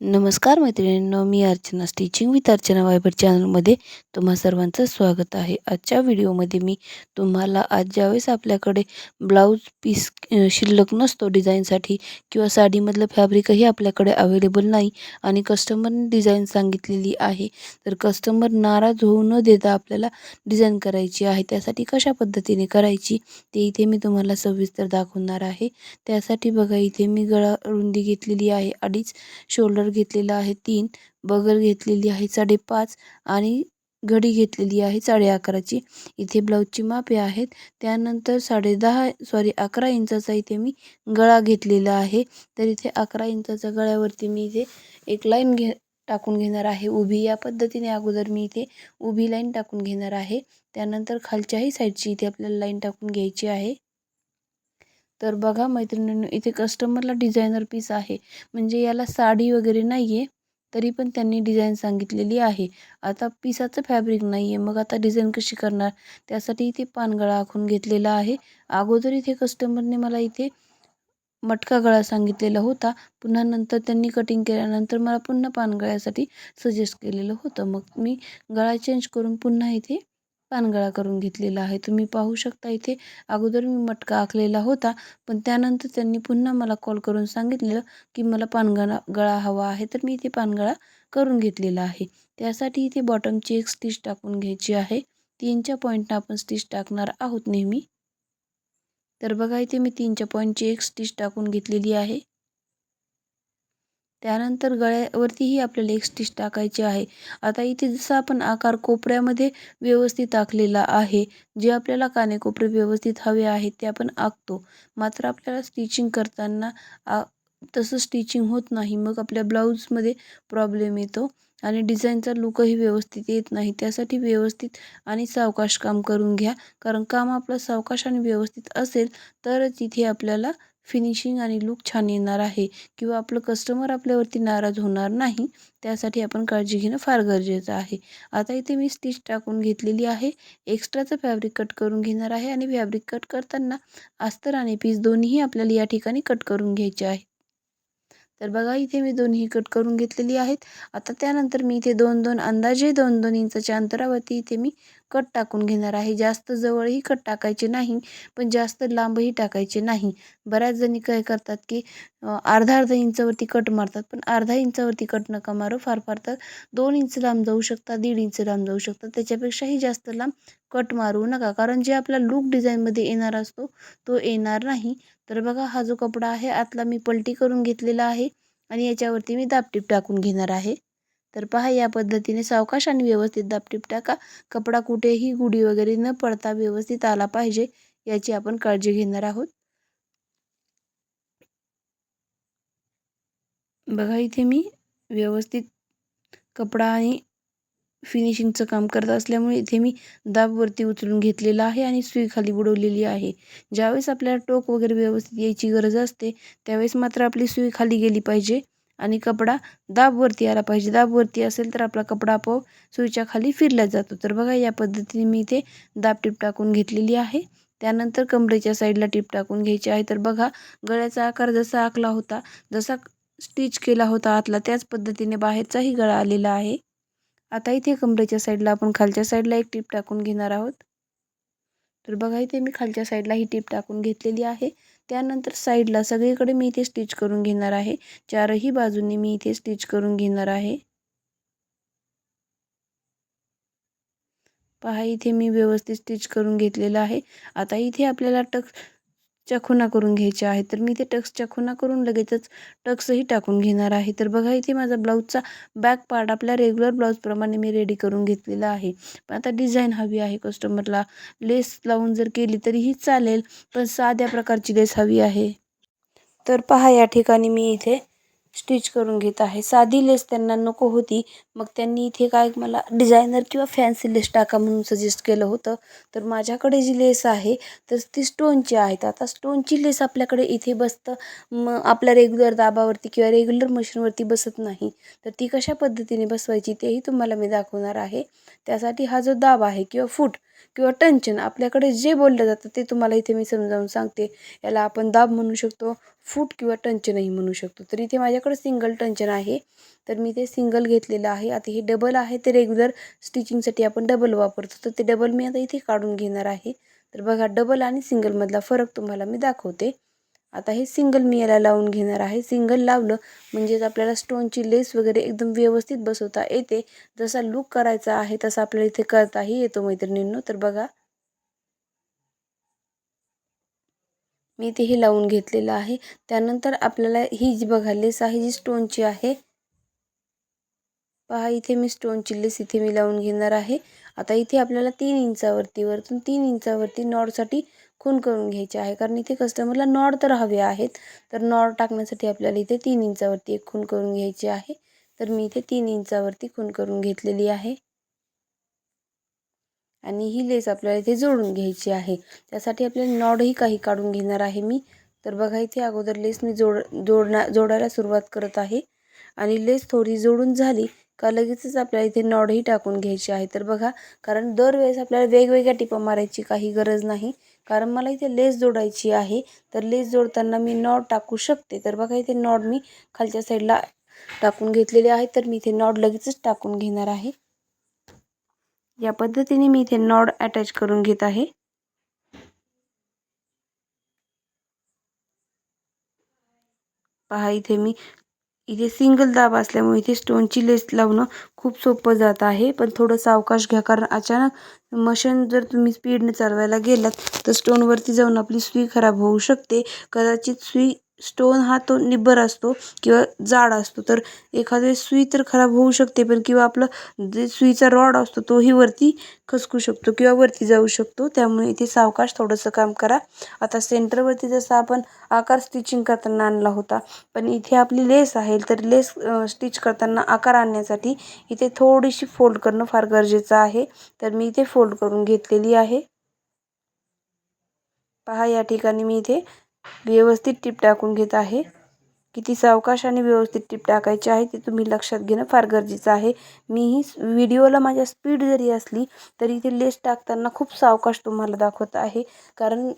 नमस्कार मैत्रिणींनो मी अर्चना स्टिचिंग विथ अर्चना वायबर चॅनलमध्ये तुम्हा सर्वांचं स्वागत आहे. आजच्या व्हिडिओमध्ये मी तुम्हाला आज ज्यावेळेस आपल्याकडे ब्लाऊज पीस शिल्लक नसतो डिझाईनसाठी किंवा साडीमधलं फॅब्रिकही आपल्याकडे अवेलेबल नाही आणि कस्टमरने डिझाईन सांगितलेली आहे तर कस्टमर नाराज होऊ न देता आपल्याला डिझाईन करायची आहे. त्यासाठी कशा पद्धतीने करायची ते इथे मी तुम्हाला सविस्तर दाखवणार आहे. त्यासाठी बघा इथे मी गळा रुंदी घेतलेली आहे अडीच शोल्डर घेतलेला आहे तीन. बगर घेतलेली आहे साडेपाच. आणि घडी घेतलेली आहे साडे अकराची इथे ब्लाऊजची मापे आहेत. त्यानंतर साडे दहा सॉरी अकरा इंचाचा इथे मी गळा घेतलेला आहे. तर इथे अकरा इंचाच्या गळ्यावरती मी इथे एक लाईन घे टाकून घेणार आहे. उभी या पद्धतीने अगोदर मी इथे उभी लाईन टाकून घेणार आहे. त्यानंतर खालच्याही साईडची इथे आपल्याला लाईन टाकून घ्यायची आहे. तर बघा मैत्रिणींनो इथे कस्टमरला डिझायनर पीस आहे. म्हणजे याला साडी वगैरे नाही आहे तरी पण त्यांनी डिझाईन सांगितलेली आहे. आता पिसाचं फॅब्रिक नाही आहे मग आता डिझाईन कशी करणार? त्यासाठी इथे पानगळा आखून घेतलेला आहे. अगोदर इथे कस्टमरने मला इथे मटका गळा सांगितलेला होता. पुन्हा नंतर त्यांनी कटिंग केल्यानंतर मला पुन्हा पानगळ्यासाठी सजेस्ट केलेलं होतं. मग मी गळा चेंज करून पुन्हा इथे पानगळा करून घेतलेला आहे. तुम्ही पाहू शकता इथे अगोदर मी मटका आखलेला होता पण त्यानंतर त्यांनी पुन्हा मला कॉल करून सांगितलेलं की मला पानगळा गळा हवा आहे तर मी इथे पानगळा करून घेतलेला आहे. त्यासाठी इथे बॉटमची एक स्टिच टाकून घ्यायची आहे. तीनच्या पॉईंटनं आपण स्टिच टाकणार आहोत नेहमी. तर बघा इथे मी तीनच्या पॉईंटची एक स्टिच टाकून घेतलेली आहे. त्यानंतर गळ्यावरतीही आपल्याला एक स्टिच टाकायची आहे. आता इथे जसं आपण आकार कोपऱ्यामध्ये व्यवस्थित आखलेला आहे जे आपल्याला कानेकोपरे व्यवस्थित हवे आहेत ते आपण आखतो. मात्र आपल्याला स्टिचिंग करताना आ तसं स्टिचिंग होत नाही मग आपल्या ब्लाऊजमध्ये प्रॉब्लेम येतो आणि डिझाईनचा लुकही व्यवस्थित येत नाही. त्यासाठी व्यवस्थित आणि सावकाश काम करून घ्या. कारण काम आपलं सावकाश आणि व्यवस्थित असेल तरच इथे आपल्याला फिनिशिंग आणि लुक छान येणार आहे. किंवा आपलं कस्टमर आपल्यावरती नाराज होणार नाही त्यासाठी आपण काळजी घेणं फार गरजेचं आहे. आता इथे मी स्टिच टाकून घेतलेली आहे. एक्स्ट्राचं फॅब्रिक कट करून घेणार आहे आणि फॅब्रिक कट करताना अस्तर आणि पीस दोन्हीही आपल्याला या ठिकाणी कट करून घ्यायचे आहे. तर बघा इथे मी दोन्ही कट करून घेतलेली आहेत. आता त्यानंतर मी इथे दोन दोन अंदाजे दोन दोन इंचाच्या अंतरावरती इथे मी कट टाकून घेणार आहे. जास्त जवळही कट टाकायचे नाही पण जास्त लांबही टाकायचे नाही. बऱ्याच जणी काय करतात की अर्धा अर्धा इंचावरती कट मारतात पण अर्धा इंचावरती कट नका मारू. फार फार तर दोन इंच लांब जाऊ शकता दीड इंच लांब जाऊ शकतात त्याच्यापेक्षाही जास्त लांब कट मारू नका. कारण जे आपला लूक डिझाईनमध्ये येणार असतो तो येणार नाही. तर बघा हा जो कपडा आहे आतला मी पलटी करून घेतलेला आहे आणि याच्यावरती मी दापटीप टाकून घेणार आहे. तर पहा या पद्धतीने सावकाश आणि व्यवस्थित दापटीप टाका. कपडा कुठेही गुढी वगैरे न पडता व्यवस्थित आला पाहिजे याची आपण काळजी घेणार आहोत. बघा इथे मी व्यवस्थित कपडा आणि फिनिशिंगचं काम करत असल्यामुळे इथे मी दाबवरती उचलून घेतलेला आहे आणि सुई खाली बुडवलेली आहे. ज्यावेळेस आपल्याला टोक वगैरे व्यवस्थित यायची गरज असते त्यावेळेस मात्र आपली सुई खाली गेली पाहिजे. आणि कपडा दाबवरती आला पाहिजे. दाबवरती असेल तर आपला कपडा आपोआप सुईच्या खाली फिरला जातो. तर बघा या पद्धतीने मी इथे दाब टीप टाकून घेतलेली आहे. त्यानंतर कमरेच्या साईडला टीप टाकून घ्यायची आहे. तर बघा गळ्याचा आकार जसा आखला होता जसा स्टिच केला होता आतला त्याच पद्धतीने बाहेरचाही गळा आलेला आहे. आता इथे कमरेच्या साईडला आपण खालच्या साईडला एक टीप टाकून घेणार आहोत. तर बघा इथे मी खालच्या साईडला ही टीप टाकून घेतलेली आहे. त्यानंतर साईडला सगळीकडे मी इथे स्टिच करून घेणार आहे. चारही बाजूंनी मी इथे स्टिच करून घेणार आहे. पहा इथे मी व्यवस्थित स्टिच करून घेतलेलं आहे. आता इथे आपल्याला टक च्या खुणा करून घ्यायच्या आहेत तर मी ते टक्सच्या खुणा करून लगेचच टक्सही टाकून घेणार आहे. तर बघा इथे माझा ब्लाऊजचा बॅक पार्ट आपल्या रेग्युलर ब्लाऊजप्रमाणे मी रेडी करून घेतलेला आहे. पण आता डिझाईन हवी आहे कस्टमरला लेस लावून जर केली तरीही चालेल पण साध्या प्रकारची लेस हवी आहे. तर पहा या ठिकाणी मी इथे स्टिच करून घेत आहे. साधी लेस त्यांना नको होती. मग त्यांनी इथे काय मला डिझायनर किंवा फॅन्सी लेस टाका म्हणून सजेस्ट केलं होतं. तर माझ्याकडे जी लेस आहे तर ती स्टोनची आहेत. आता स्टोनची लेस आपल्याकडे इथे बसतं. मग आपल्या रेग्युलर दाबावरती किंवा रेग्युलर मशीनवरती बसत नाही. तर ती कशा पद्धतीने बसवायची तेही तुम्हाला मी दाखवणार आहे. त्यासाठी हा जो दाब आहे किंवा फूट किंवा टंचन आपल्याकडे जे बोललं जातं ते तुम्हाला इथे मी समजावून सांगते. याला आपण दाब म्हणू शकतो फूट किंवा टंचनही म्हणू शकतो. तर इथे माझ्याकडे सिंगल टंचन आहे. तर मी ते सिंगल घेतलेलं आहे. आता हे डबल आहे ते रेग्युलर स्टिचिंगसाठी आपण डबल वापरतो. तर ते डबल मी आता इथे काढून घेणार आहे. तर बघा डबल आणि सिंगलमधला फरक तुम्हाला मी दाखवते. आता हे सिंगल मी याला लावून घेणार आहे. सिंगल लावलं म्हणजेच आपल्याला स्टोनची लेस वगैरे एकदम व्यवस्थित बसवता येते. जसा लूक करायचा आहे तसा आपल्याला इथे करताही येतो मैत्रिणींनो. तर बघा. मी इथे हे लावून घेतलेलं आहे. त्यानंतर आपल्याला ही जी बघा लेस आहे जी स्टोनची आहे. पहा इथे मी स्टोनची लेस इथे मी लावून घेणार आहे. आता इथे आपल्याला तीन इंचावरती वरतून तीन इंचावरती नॉडसाठी खून करून घ्यायची आहे. कारण इथे कस्टमरला नॉड तर हवे आहेत. तर नॉड टाकण्यासाठी आपल्याला इथे तीन इंचावरती एक खून करून घ्यायची आहे. तर मी इथे तीन इंचावरती खून करून घेतलेली आहे. आणि ही लेस आपल्याला इथे जोडून घ्यायची आहे. त्यासाठी आपल्याला नॉडही काही काढून घेणार आहे मी. तर बघा इथे अगोदर लेस मी जोड जोडणार जोडायला सुरुवात करत आहे. आणि लेस थोडी जोडून झाली का लगेचच आपल्याला इथे नॉडही टाकून घ्यायची आहे. तर बघा कारण दरवेळेस आपल्याला वेगवेगळ्या टिपा मारायची काही गरज नाही. कारण मला इथे लेस जोडायची आहे. तर लेस जोडताना मी नॉड टाकू शकते. तर बघा इथे नॉड मी खालच्या साईडला टाकून घेतलेले आहे. तर मी इथे नॉड लगेचच टाकून घेणार आहे. या पद्धतीने मी इथे नॉड अटॅच करून घेत आहे. पहा इथे मी इथे सिंगल दाब असल्यामुळे इथे स्टोनची लेस लावणं खूप सोपं जात आहे. पण थोडं सावकाश घ्या कारण अचानक मशीन जर तुम्ही स्पीडने चालवायला गेलात तर स्टोनवरती जाऊन आपली सुई खराब होऊ शकते. कदाचित सुई स्टोन हा तो निब्बर असतो किंवा जाड असतो. तर एखाद्या सुई तर खराब होऊ शकते पण किंवा आपलं जे सुईचा रॉड असतो तोही वरती खसकू शकतो किंवा वरती जाऊ शकतो. त्यामुळे इथे सावकाश थोडंसं काम करा. आता सेंटरवरती जसं आपण आकार स्टिचिंग करताना आणला होता पण इथे आपली लेस आहे तर लेस स्टिच करताना आकार आणण्यासाठी इथे थोडीशी फोल्ड करणं फार गरजेचं आहे. तर मी इथे फोल्ड करून घेतलेली आहे. पहा या ठिकाणी मी इथे व्यवस्थित टीप टाकून घेत आहे. किती सावकाश आणि व्यवस्थित टीप टाकायची आहे ते तुम्ही लक्षात घेणं फार गरजेचं आहे. मीही व्हिडिओला माझ्या स्पीड जरी असली तरी ते लेस टाकताना खूप सावकाश तुम्हाला दाखवत आहे. कारण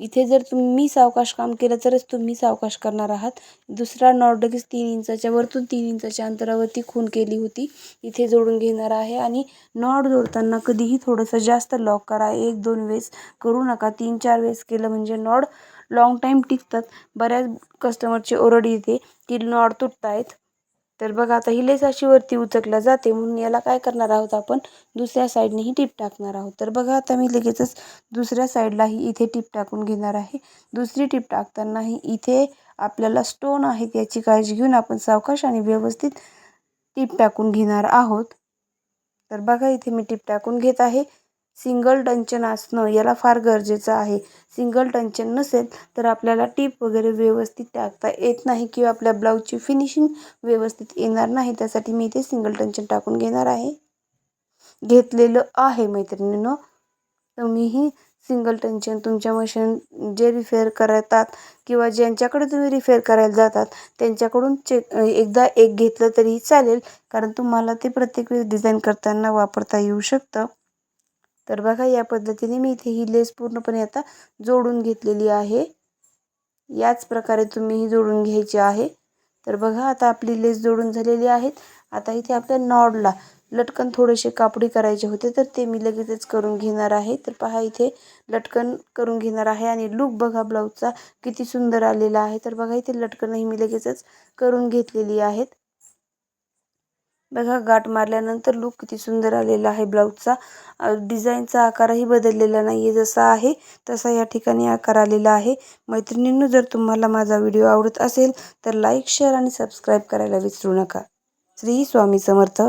इथे जर तुम्ही सावकाश काम केलं तरच तुम्ही सावकाश करणार आहात. दुसरा नॉट तीन इंचाच्या वरतून तीन इंचाच्या अंतरावरती खून केली होती. इथे जोडून घेणार आहे आणि नॉड जोडताना कधीही थोडंसं जास्त लॉक करा. एक दोन वेळेस करू नका. तीन चार वेळेस केलं म्हणजे नॉड लाँग टाईम टिकतात. बऱ्याच कस्टमरची ओरड येते की नॉड तुटत आहेत तर बघा आता ही लेस अशी वरती उचकल्या जाते म्हणून याला काय करणार आहोत आपण? दुसऱ्या साईडनेही टीप टाकणार आहोत. तर बघा आता मी लगेचच दुसऱ्या साईडलाही इथे टीप टाकून घेणार आहे. दुसरी टीप टाकतानाही इथे आपल्याला स्टोन आहेत याची काळजी घेऊन आपण सावकाश आणि व्यवस्थित टीप टाकून घेणार आहोत. तर बघा इथे मी टीप टाकून घेत आहे. सिंगल टंचन असणं याला फार गरजेचं आहे. सिंगल टंचन नसेल तर आपल्याला टीप वगैरे व्यवस्थित टाकता येत नाही किंवा आपल्या ब्लाऊजची फिनिशिंग व्यवस्थित येणार नाही. त्यासाठी मी इथे सिंगल टंचन टाकून घेणार आहे. घेतलेलं आहे मैत्रिणीनं. तुम्हीही सिंगल टंचन तुमच्या मशीन जे रिफेअर करतात किंवा ज्यांच्याकडे तुम्ही रिफेअर करायला जातात त्यांच्याकडून चेक एकदा एक घेतलं तरीही चालेल. कारण तुम्हाला ते प्रत्येक वेळेस डिझाईन करताना वापरता येऊ शकतं. तर बघा या पद्धतीने मी इथे ही लेस पूर्णपणे आता जोडून घेतलेली आहे. याच प्रकारे तुम्ही ही जोडून घ्यायची आहे. तर बघा आता आपली लेस जोडून झालेली आहेत. आता इथे आपल्या नॉडला लटकन थोडेसे कापडी करायचे होते तर ते मी लगेचच करून घेणार आहे. तर पहा इथे लटकन करून घेणार आहे आणि लूक बघा ब्लाऊजचा किती सुंदर आलेला आहे. तर बघा इथे लटकनही मी लगेचच करून घेतलेली आहेत. बघा गाठ मारल्यानंतर लूक किती सुंदर आलेला आहे ब्लाऊजचा डिझाईनचा आकारही बदललेला नाही आहे जसा आहे तसा या ठिकाणी आकार आलेला आहे. मैत्रिणींनो जर तुम्हाला माझा व्हिडिओ आवडत असेल तर लाईक शेअर आणि सबस्क्राईब करायला विसरू नका. श्री स्वामी समर्थ.